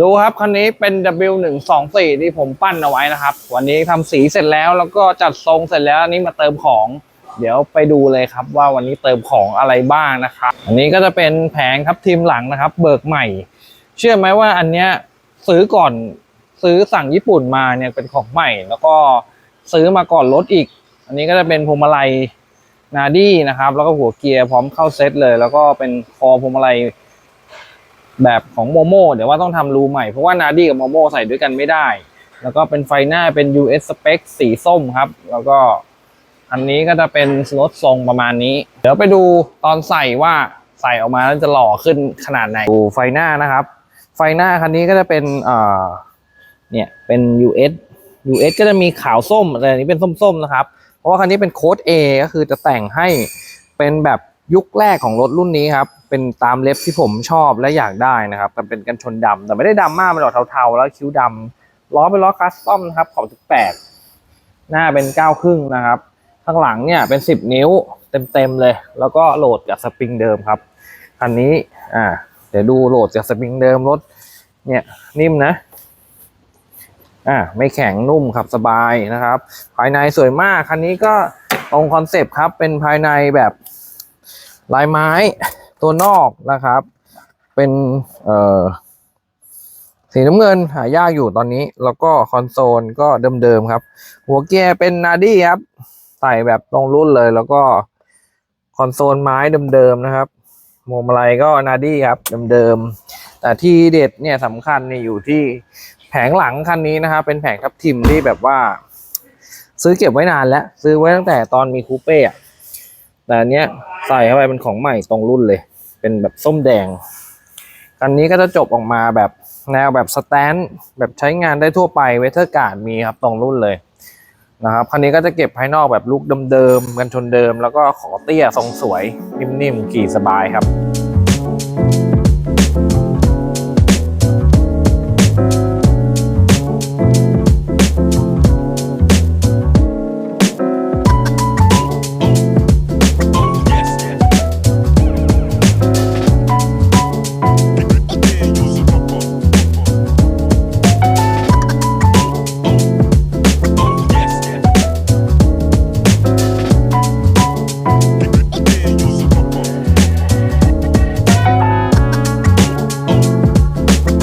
ดูครับคันนี้เป็น W124 ที่ผมปั้นเอาไว้นะครับ วันนี้ทำสีเสร็จแล้วแล้วก็จัดทรงเสร็จแล้วอันนี้มาเติมของ เดี๋ยวไปดูเลยครับว่าวันนี้เติมของอะไรบ้างนะครับ อันนี้ก็จะเป็นแผงครับทีมหลังนะครับ เบิกใหม่ เชื่อไหมว่าอันเนี้ยซื้อก่อนซื้อสั่งญี่ปุ่นมาเนี่ยเป็นของใหม่ แล้วก็ซื้อมาก่อนรถอีก อันนี้ก็จะเป็นพวงมาลัยนาดี้นะครับ แล้วก็หัวเกียร์พร้อมเข้าเซตเลย แล้วก็เป็นคอพวงมาลัย แบบของโมโม่เดี๋ยวว่าต้องทำรูใหม่ เพราะว่านาดี้กับโมโม่ใส่ด้วยกันไม่ได้ แล้วก็เป็นไฟหน้าเป็น US spec สีส้มครับ แล้วก็อันนี้ก็จะเป็นรถทรงประมาณนี้ เดี๋ยวไปดูตอนใส่ว่าใส่ออกมาแล้วจะหล่อขึ้นขนาดไหนดูไฟหน้านะครับ ไฟหน้าคันนี้ก็จะเป็นเอ่อเนี่ยเป็น US US ก็จะมีขาวส้มแต่อันนี้เป็นส้มๆนะครับ เพราะว่าคันนี้เป็นโค้ด A ก็คือจะแต่งให้เป็นแบบ ยุคแรกของรถรุ่นนี้ครับ เป็นตามเล็บที่ผมชอบและอยากได้นะครับแต่เป็นกันชนดำแต่ไม่ได้ดำมากเป็นดอกเทาๆ แล้วคิ้วดำล้อเป็นล้อคัสตอมนะครับขอบ18หน้าเป็น9ครึ่งนะครับ ข้างหลังเนี่ยเป็น10นิ้วเต็มๆเลย แล้วก็โหลดกับสปริงเดิมครับคันนี้อ่าเดี๋ยวดูโหลดจากสปริงเดิมรถเนี่ยนิ่มนะอ่าไม่แข็งนุ่มขับสบายนะครับ ภายในสวยมากคันนี้ก็ตรงคอนเซปต์ครับเป็นภายในแบบ ลายไม้ตัวนอกนะครับ เป็นเอ่อสีน้ำเงินหายากอยู่ตอนนี้ แล้วก็คอนโซลก็เดิมๆครับ หัวเกียร์เป็นนาดี้ครับใส่แบบตรงรุ่นเลย แล้วก็คอนโซลไม้เดิมๆนะครับโมวงมาลัยก็นาดี้ครับเดิมๆแต่ที่เด็ดเนี่ยสำคัญเนี่ยอยู่ที่แผงหลังคันนี้นะครับ เป็นแผงทับทิมที่แบบว่า ซื้อเก็บไว้นานแล้ว ซื้อไว้ตั้งแต่ตอนมีคูเป้อะแต่เนี้ย ใส่เข้าไปเป็นของใหม่ตรงรุ่นเลย เป็นแบบส้มแดง คันนี้ก็จะจบออกมาแบบแนวแบบสแตนด์แบบใช้งานได้ทั่วไปเวเทอร์การ์ดมีครับตรงรุ่นเลยนะครับคันนี้ก็จะเก็บภายนอกแบบลุกเดิมๆกันชนเดิม แล้วก็ขอเตี้ยทรงสวย นิ่มๆ ขี่สบายครับ